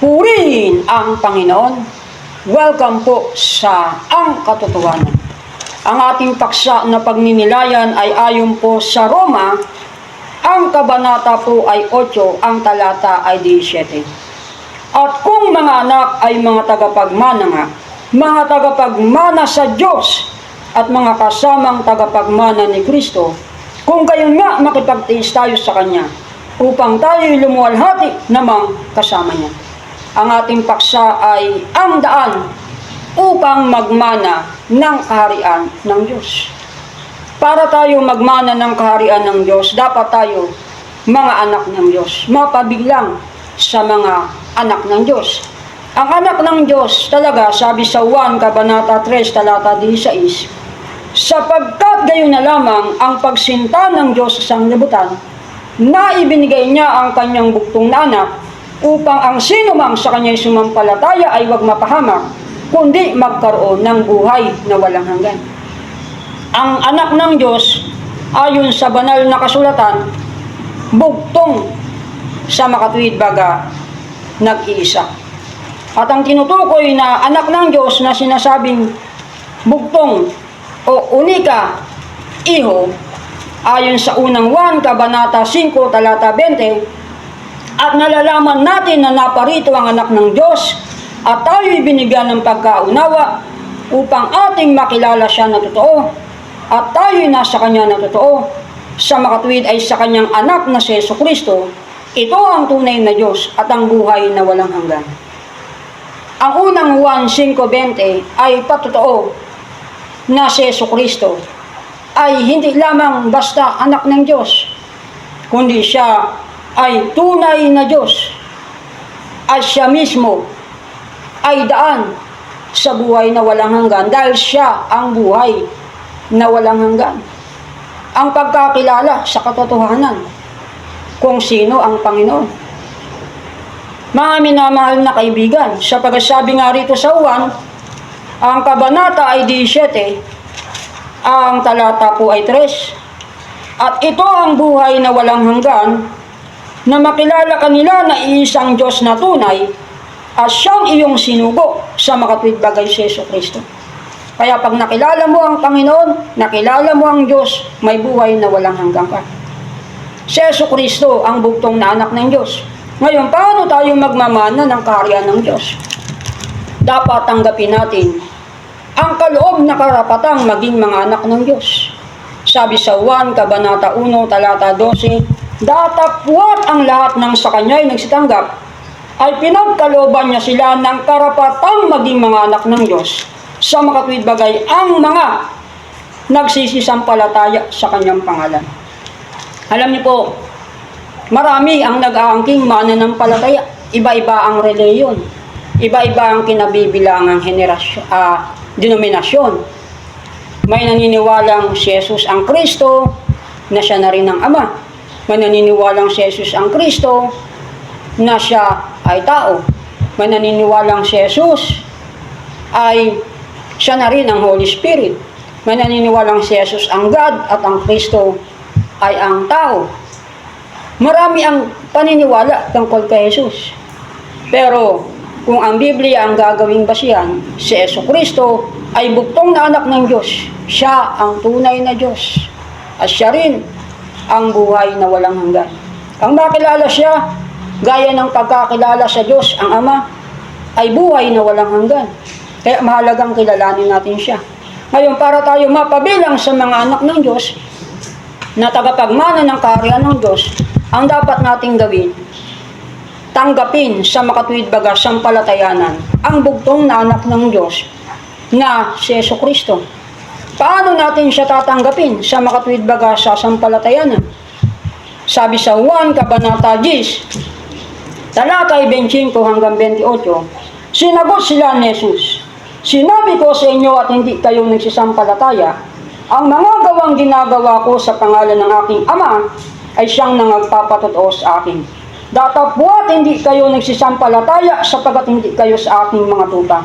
Purihin ang Panginoon. Welcome po sa Ang Katotohanan. Ang ating paksa na pagninilayan ay ayon po sa Roma. Ang kabanata po ay 8, ang talata ay 17. At kung mga anak ay mga tagapagmana nga, mga tagapagmana sa Diyos at mga kasamang tagapagmana ni Kristo, kung gayon nga makipagtiis tayo sa Kanya, upang tayo'y lumuwalhati namang kasama niya. Ang ating paksa ay ang daan upang magmana ng kaharian ng Diyos. Para tayo magmana ng kaharian ng Diyos, dapat tayo mga anak ng Diyos, mapabiglang sa mga anak ng Diyos. Ang anak ng Diyos talaga, sabi sa 1 Kabanata 3, talata 16, sapagkat gayon na lamang ang pagsinta ng Diyos sa sanglibutan, na ibinigay niya ang kanyang buktong na anak upang ang sino mang sa kanya'y sumampalataya ay huwag mapahamak, kundi magkaroon ng buhay na walang hanggan. Ang anak ng Diyos, ayon sa banal na kasulatan, bugtong sa makatuwid baga, nag-iisa. At ang tinutukoy na anak ng Diyos na sinasabing bugtong o unika, iho, ayon sa unang 1, Kabanata 5, talata 20, at nalalaman natin na naparito ang anak ng Diyos at tayo'y binigyan ng pagkaunawa upang ating makilala siya na totoo at tayo'y nasa Kanya na totoo. Sa makatuwid ay sa Kanyang anak na si Yeso Kristo, ito ang tunay na Diyos at ang buhay na walang hanggan. Ang unang 1.5.20 ay patotoo na si Yeso Kristo ay hindi lamang basta anak ng Diyos, kundi siya ay tunay na Diyos at siya mismo ay daan sa buhay na walang hanggan dahil siya ang buhay na walang hanggan. Ang pagkakilala sa katotohanan kung sino ang Panginoon. Mga minamahal na kaibigan, sa pagsasabi nga rito sa uwan, ang kabanata ay 17, ang talata po ay 3. At ito ang buhay na walang hanggan, na makilala kanila na iisang Diyos na tunay, at siyang iyong sinugo sa makatwid bagay si Yeso Kristo. Kaya pag nakilala mo ang Panginoon, nakilala mo ang Diyos, may buhay na walang hanggang ka. Si Yeso Kristo ang bugtong na anak ng Diyos. Ngayon, paano tayo magmamana ng karya ng Diyos? Dapat tanggapin natin ang kaloob na karapatang maging mga anak ng Diyos. Sabi sa 1, Kabanata 1, talata 12, Datapwat ang lahat ng sa kanya'y nagsitanggap, ay pinagkalooban niya sila ng karapatang maging mga anak ng Diyos sa makatwid bagay ang mga nagsisisampalataya sa kanyang pangalan. Alam niyo po, marami ang nag-aangking mananampalataya. Iba-iba ang reliyon. Iba-iba ang kinabibilangang henerasyon, ah, denominasyon. May naniniwalang si Jesus ang Kristo, na siya na rin ang Ama. May naniniwalang si Jesus ang Kristo, na siya ay tao. May naniniwalang si Jesus ay siya na rin ang Holy Spirit. May naniniwalang si Jesus ang God at ang Kristo ay ang tao. Marami ang paniniwala tungkol kay Jesus. Pero kung ang Biblia ang gagawing basihan, si Yeso Kristo ay buktong na anak ng Diyos. Siya ang tunay na Diyos. At siya rin ang buhay na walang hanggan. Ang makilala siya, gaya ng pagkakilala sa Diyos, ang Ama, ay buhay na walang hanggan. Kaya mahalagang kilalanin natin siya. Ngayon, para tayo mapabilang sa mga anak ng Diyos, na tagapagmana ng kaharian ng Diyos, ang dapat nating gawin, tanggapin sa makatuwid baga sampalatayanan ang bugtong na anak ng Diyos na si Yeso Kristo. Paano natin siya tatanggapin sa makatuwid baga sa sampalatayanan? Sabi sa 1 Kabanata 10, talata 25 hanggang 28, sinagot sila ni Jesus, Sinabi ko sa inyo at hindi kayo nagsisampalataya, ang mga gawang ginagawa ko sa pangalan ng aking Ama ay siyang nangagpapatotoo sa akin. Datapwat hindi kayo nagsisampalataya sapagat hindi kayo sa aking mga tupa.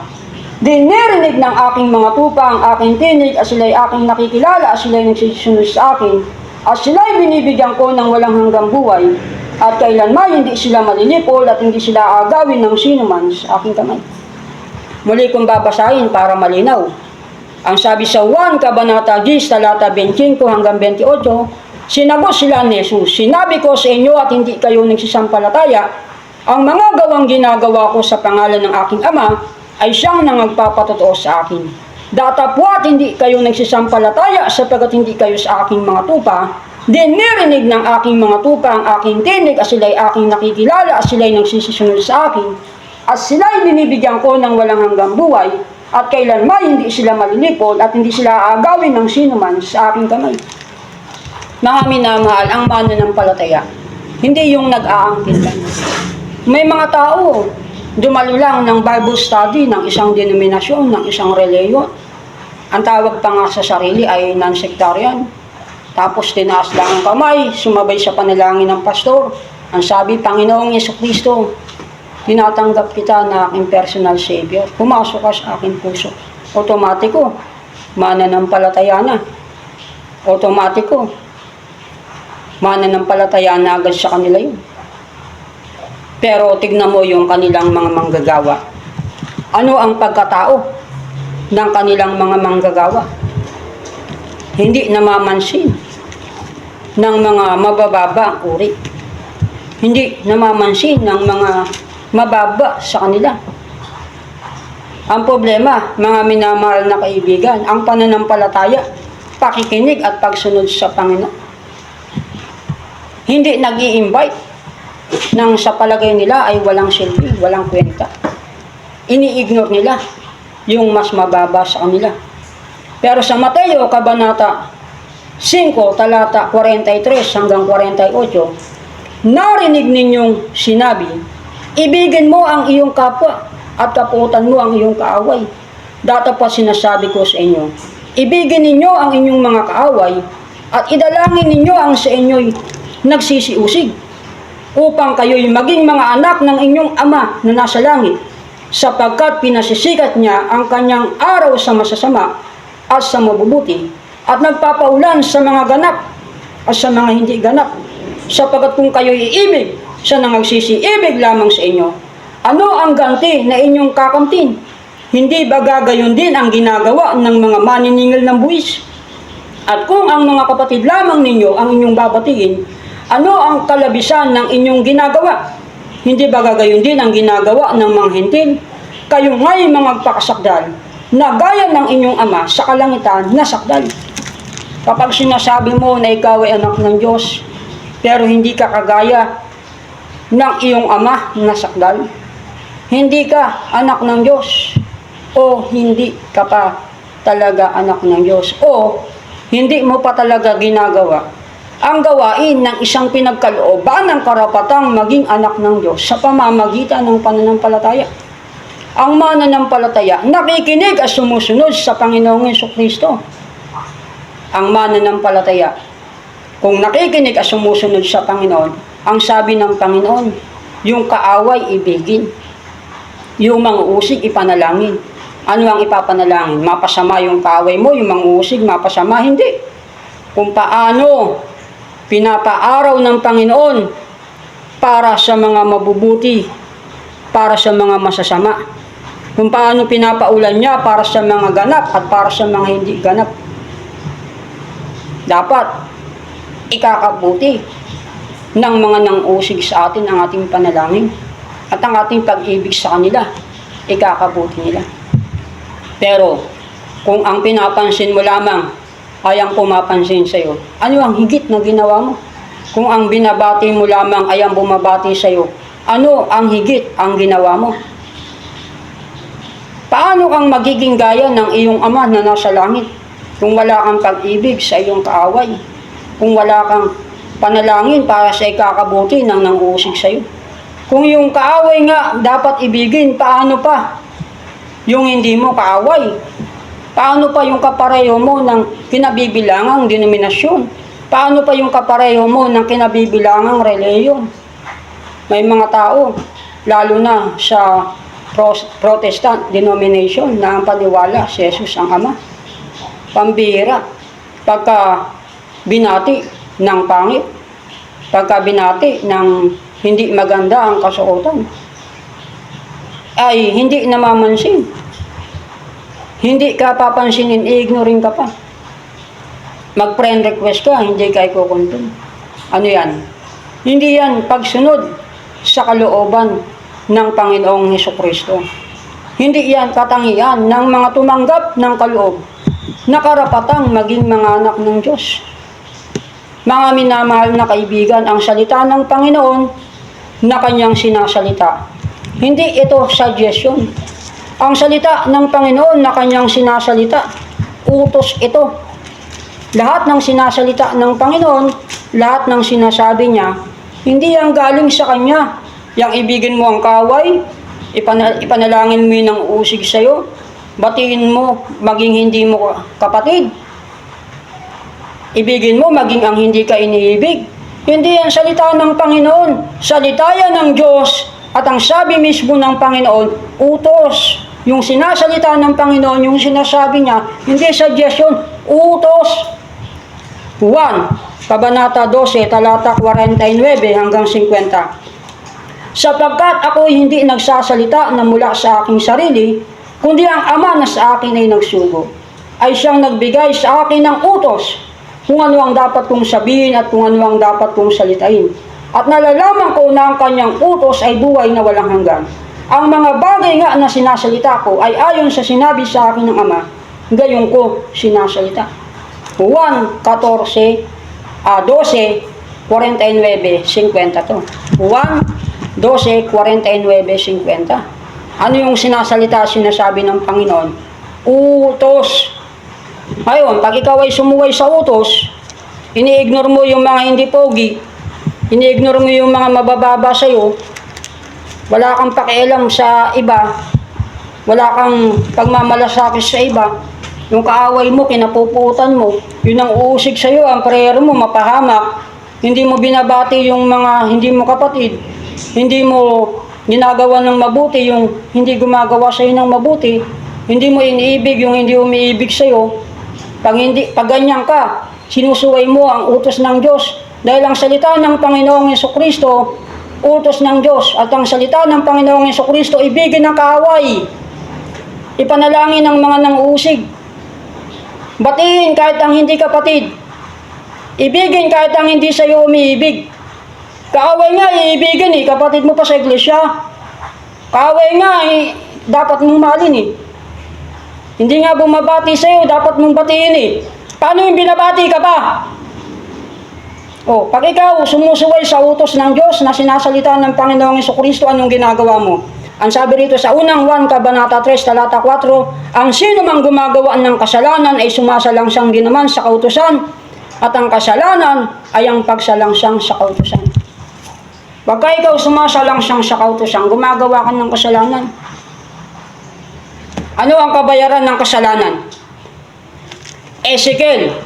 Dinirinig ng aking mga tupa ang aking tinig at sila'y aking nakikilala at sila'y nagsisunod sa akin at sila'y binibigyan ko ng walang hanggang buhay at kailanman hindi sila malilipol at hindi sila agawin ng sino man sa aking kamay. Muli kong babasahin para malinaw. Ang sabi sa 1 Kabanata 10, talata 25 hanggang 28, Sinagot sila ni Jesus, Sinabi ko sa inyo at hindi kayo nagsisampalataya, ang mga gawang ginagawa ko sa pangalan ng aking Ama ay siyang nangagpapatotoo sa akin. Datapwat hindi kayo nagsisampalataya sapagkat hindi kayo sa aking mga tupa, din nirinig ng aking mga tupa ang aking tinig at sila'y aking nakikilala at sila'y nagsisisunod sa akin at sila'y binibigyan ko ng walang hanggang buhay at kailanman hindi sila malilipol at hindi sila agawin ng sinuman sa aking kamay. Mga minamahal, ang mananampalataya, hindi yung nag-aangkin lang. May mga tao, dumalo lang ng Bible study ng isang denominasyon, ng isang reliyon. Ang tawag pa nga sa sarili ay non-sectarian. Tapos tinaas lang ang kamay, sumabay sa panalangin ng pastor. Ang sabi, Panginoong Yeso Kristo, tinatanggap kita na aking personal savior. Pumasok ka sa aking puso. Otomatiko, mananampalataya na. Otomatiko, mananampalataya na agad sa kanila yun. Pero tignan mo yung kanilang mga manggagawa. Ano ang pagkatao ng kanilang mga manggagawa? Hindi namamansin ng mga mabababa ang uri. Hindi namamansin ng mga mababa sa kanila. Ang problema, mga minamahal na kaibigan, ang pananampalataya, pakikinig at pagsunod sa Panginoon. Hindi nag invite nang sa palagay nila ay walang silbi, walang kwenta. Ini-ignore nila yung mas mababa sa kanila. Pero sa Mateo, Kabanata 5, talata 43 hanggang 48, narinig ninyong sinabi, Ibigin mo ang iyong kapwa at kaputan mo ang iyong kaaway. Data pa sinasabi ko sa inyo, ibigin ninyo ang inyong mga kaaway at idalangin ninyo ang sa inyo'y nagsisiusig upang kayo'y maging mga anak ng inyong ama na nasa langit sapagkat pinasisikat niya ang kanyang araw sa masasama at sa mabubuti at nagpapaulan sa mga ganap at sa mga hindi ganap sapagkat kung kayo'y iibig siya nang nagsisiibig lamang sa inyo ano ang ganti na inyong kakamtin? Hindi ba gagayon din ang ginagawa ng mga maniningil ng buwis? At kung ang mga kapatid lamang ninyo ang inyong babatiin, ano ang kalabisan ng inyong ginagawa? Hindi ba gagayon din ang ginagawa ng mga hintil? Kayo nga'y mga pakasakdal, na gaya ng inyong ama sa kalangitan na sakdal. Kapag sinasabi mo na ikaw ay anak ng Diyos, pero hindi ka kagaya ng iyong ama na sakdal, hindi ka anak ng Diyos o hindi ka pa talaga anak ng Diyos o hindi mo pa talaga ginagawa ang gawain ng isang pinagkalooban ng karapatang maging anak ng Diyos sa pamamagitan ng pananampalataya. Ang mananampalataya, nakikinig at sumusunod sa Panginoong Yeso Kristo. Ang mananampalataya, kung nakikinig at sumusunod sa Panginoon, ang sabi ng Panginoon, yung kaaway ibigin, yung mga usig ipanalangin. Ano ang ipapanalangin? Mapasama yung kaaway mo, yung mga usig, mapasama, hindi. Kung paano pinapaaraw ng Panginoon para sa mga mabubuti, para sa mga masasama. Kung paano pinapaulan niya para sa mga ganap at para sa mga hindi ganap. Dapat ikakabuti ng mga nang-usig sa atin ang ating panalangin at ang ating pag-ibig sa kanila, ikakabuti nila. Pero, kung ang pinapansin mo lamang ay ang pumapansin sa iyo, ano ang higit na ginawa mo? Kung ang binabati mo lamang ay ang bumabati sa iyo, ano ang higit ang ginawa mo? Paano kang magiging gaya ng iyong ama na nasa langit kung wala kang pag-ibig sa iyong kaaway? Kung wala kang panalangin para sa ikakabuti ng nang-uusig sa iyo? Kung yung kaaway nga dapat ibigin, paano pa? Yung hindi mo kaaway, Paano pa yung kapareho mo ng kinabibilangang denominasyon? Paano pa yung kapareho mo ng kinabibilangang reliyon? May mga tao, lalo na sa protestant denomination na ang paniwala si Jesus ang Ama. Pambira, pagka binati ng pangit, pagkabinati ng hindi maganda ang kasuotan ay hindi namamansin. Hindi ka papansinin, i-ignoring ka pa. Mag-friend request ka, hindi ka ikukuntun. Ano yan? Hindi yan pagsunod sa kalooban ng Panginoong Heso Kristo. Hindi yan katangian ng mga tumanggap ng kaloob na karapatang maging mga anak ng Diyos. Mga minamahal na kaibigan, ang salita ng Panginoon na kanyang sinasalita. Hindi ito suggestion. Ang salita ng Panginoon na kanyang sinasalita, utos ito. Lahat ng sinasalita ng Panginoon, lahat ng sinasabi niya, hindi ang galing sa Kanya. Yang ibigin mo ang kaway, ipana- ipanalangin mo yun ang usig sa'yo, batiin mo, maging hindi mo kapatid, ibigin mo, maging ang hindi ka iniibig. Hindi yan salita ng Panginoon. Salita yan ng Diyos at ang sabi mismo ng Panginoon, utos. Yung sinasalita ng Panginoon, yung sinasabi niya, hindi suggestion, utos. 1. Kabanata 12, talata 49 hanggang 50. Sapagkat ako hindi nagsasalita na mula sa aking sarili, kundi ang Ama na sa akin ay nagsugo, ay siyang nagbigay sa akin ng utos kung ano ang dapat kong sabihin at kung ano ang dapat kong salitain. At nalalaman ko na ang kanyang utos ay buhay na walang hanggan. Ang mga bagay nga na sinasalita ko ay ayon sa sinabi sa akin ng Ama, gayon ko sinasalita. 1, 14, ah, 12, 49, 50 to. 1, 12, 49, 50. Ano yung sinasalita, sinasabi ng Panginoon? Utos. Ngayon, pag ikaw ay sumuway sa utos, ini-ignore mo yung mga hindi pogi, ini-ignore mo yung mga mabababa sa'yo, wala kang pakialam sa iba, wala kang pagmamalasakit sa iba, yung kaaway mo, kinapuputan mo, yun ang uusig sa'yo, ang prayer mo, mapahamak, hindi mo binabati yung mga hindi mo kapatid, hindi mo ginagawa ng mabuti yung hindi gumagawa sa'yo ng mabuti, hindi mo iniibig yung hindi umiibig sa'yo, pag, hindi, pag ganyan ka, sinusuway mo ang utos ng Diyos. Dahil ang salita ng Panginoong Yeso Kristo, utos ng Diyos. At ang salita ng Panginoong Yeso Kristo, ibigin ng kaaway. Ipanalangin ng mga nang-uusig. Batiin kahit ang hindi kapatid. Ibigin kahit ang hindi sa iyo umiibig. Kaaway nga, iibigin eh. Kapatid mo pa sa iglesia. Kaaway nga, eh, dapat mong mahalin eh. Hindi nga bumabati sa'yo, dapat mong batiin eh. Paano yung binabati ka pa? O, pag ikaw sumusuway sa utos ng Diyos na sinasalita ng Panginoong Kristo, anong ginagawa mo? Ang sabi rito sa unang 1 Kabanata 3, talata 4, ang sino mang gumagawa ng kasalanan ay sumasalangsang din naman sa kautusan, at ang kasalanan ay ang pagsalangsang sa kautusan. Pagka ikaw sumasalangsang sa kautusan, gumagawa ka ng kasalanan, ano ang kabayaran ng kasalanan? Ezekiel,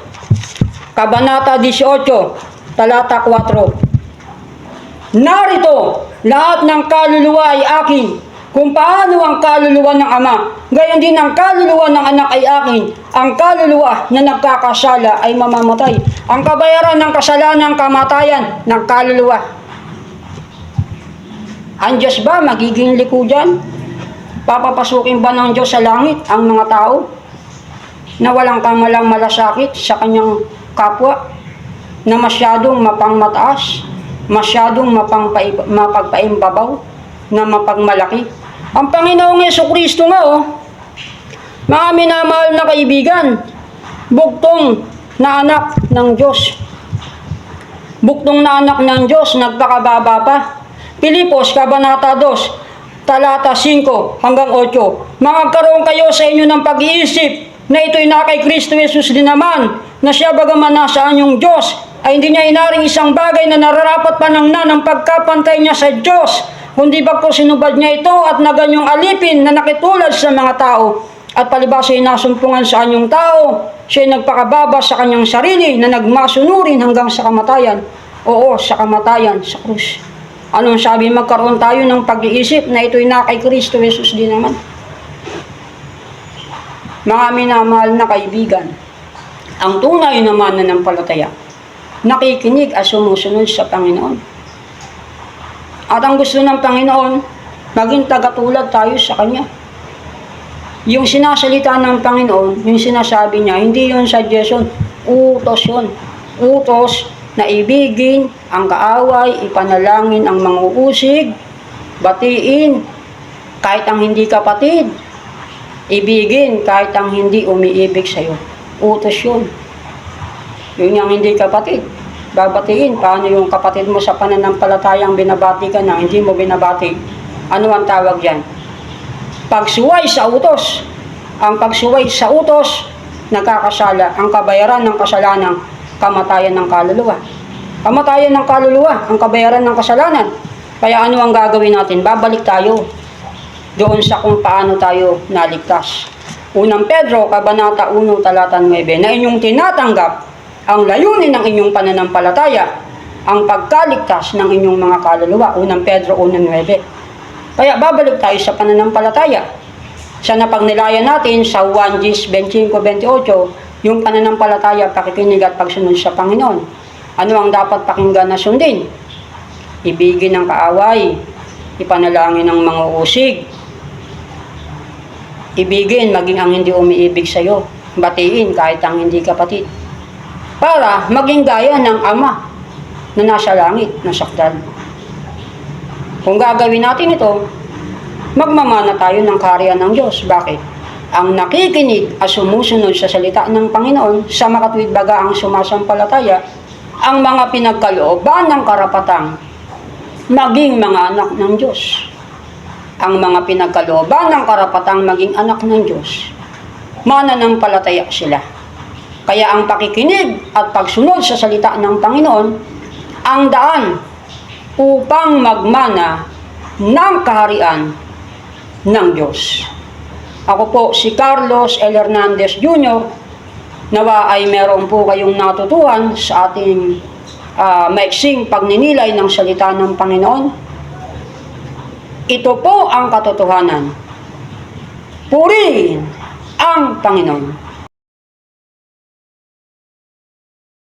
Kabanata 18, talata 4. Narito, lahat ng kaluluwa ay akin. Kung paano ang kaluluwa ng Ama, gayon din ang kaluluwa ng anak ay akin. Ang kaluluwa na nagkakasala ay mamamatay. Ang kabayaran ng kasalanan, kamatayan ng kaluluwa. Ang Diyos ba magiging liko? Papapasukin ba ng Diyos sa langit ang mga tao na walang kamalang malasakit sa kanyang kapwa na masyadong mapangmataas, masyadong mapangpai, mapagpaimbabaw, na mapagmalaki. Ang Panginoong Yeso Kristo nga oh, mga minamahal na kaibigan, buktong na anak ng Diyos. Buktong na anak ng Diyos, nagpakababa pa. Pilipos, Kabanata 2, talata 5 hanggang 8. Magkaroon kayo sa inyo ng pag-iisip na ito'y na kay Kristo Jesus din naman, na siya bagaman nasa anyong Diyos, ay hindi niya inaring isang bagay na nararapat pa ng na ng pagkapantay niya sa Diyos, kundi ba po sinubad niya ito at naganyong alipin na nakitulad sa mga tao, at palibasa ay nasumpungan sa anyong tao, siya nagpakababa sa kanyang sarili na nagmasunurin hanggang sa kamatayan. Oo, sa kamatayan, sa krus. Anong sabi, magkaroon tayo ng pag-iisip na ito'y na kay Kristo Jesus din naman. Mga minamahal na kaibigan, ang tunay na mananampalataya nakikinig at sumusunod sa Panginoon. At ang gusto ng Panginoon, maging tagatulad tayo sa Kanya. Yung sinasalita ng Panginoon, yung sinasabi niya, hindi yun suggestion, utos yun. Utos na ibigin ang kaaway, ipanalangin ang mga uusig, batiin, kahit ang hindi kapatid, ibigin kahit ang hindi umiibig sa'yo. Utos yun. Yun yung hindi kapatid. Babatiin, paano yung kapatid mo sa pananampalatayang binabati ka na, hindi mo binabati. Ano ang tawag yan? Pagsuway sa utos. Ang pagsuway sa utos, nagkakasala. Ang kabayaran ng kasalanan, kamatayan ng kaluluwa. Kamatayan ng kaluluwa, ang kabayaran ng kasalanan. Kaya ano ang gagawin natin? Babalik tayo doon sa kung paano tayo naligtas. Unang Pedro, Kabanata 1, Talata 9, na inyong tinatanggap ang layunin ng inyong pananampalataya, ang pagkaligtas ng inyong mga kaluluwa. Unang Pedro 1.9. Kaya babalik tayo sa pananampalataya. Sa napagnilayan natin sa 1 Gs 25-28, yung pananampalataya, pakikinig at pagsunod sa Panginoon. Ano ang dapat pakinggan na sundin? Ibigin ng kaaway, ipanalangin ng mga usig, ibigin maging ang hindi umiibig sa iyo, batiin kahit ang hindi kapatid. Para maging gaya ng ama na nasa langit, na sakdal. Kung gagawin natin ito, magmamana tayo ng karya ng Diyos. Bakit? Ang nakikinig at sumusunod sa salita ng Panginoon, sa makatwid baga ang sumasampalataya, ang mga pinagkalooban ng karapatang maging mga anak ng Diyos. Ang mga pinagkalooban ng karapatang maging anak ng Diyos, mananampalataya sila. Kaya ang pakikinig at pagsunod sa salita ng Panginoon, ang daan upang magmana ng kaharian ng Diyos. Ako po si Carlos L. Hernandez Jr. Nawa ay meron po kayong natutuhan sa ating ah, maiksing pagninilay ng salita ng Panginoon. Ito po ang katotohanan. Purihin ang Panginoon.